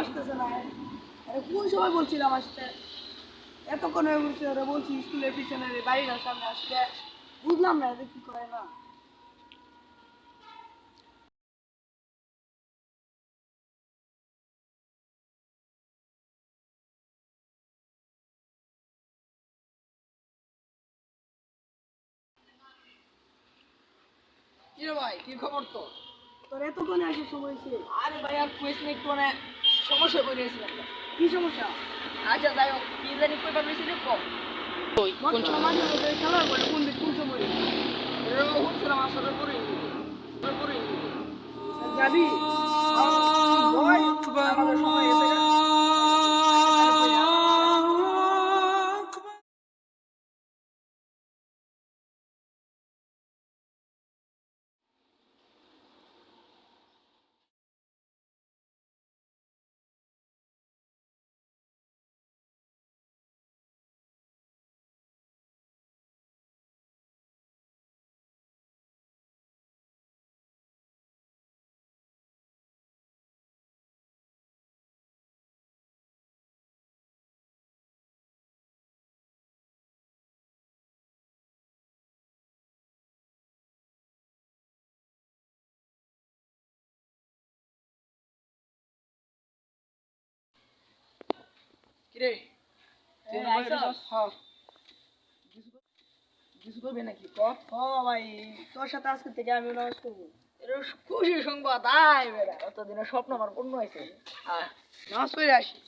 আসতেছে না। আরে কোন সময় বলছিলাম আসতে এতক্ষণ হয়ে বলছি ওরা বলছি স্কুলের পিছনে রে বাড়িটার সামনে আসতে। বুঝলাম না এদের কি করে না। কি রে ভাই কি খবর তো তোর এতক্ষণে আসার সময় ছিল। আরে ভাই আর কুয়েস একটু মানে সমস্যা করে কি সমস্যা? আচ্ছা যাই হোক কি জানি কই পাবে ছিল কম কোন সময়? খেলার পরে কোন দিক কোন সময়? হচ্ছিলাম আসলে পরে পরে যাবি? আমাদের সময় কিরে। কিছু নাকি? ক ভাই। তোর সাথে আজকে থেকে আমি নামাজ করব এটা খুশি সংবাদ। আয় বেড়া অতদিনের স্বপ্ন আমার পূর্ণ হয়েছে। নামাজ আসি.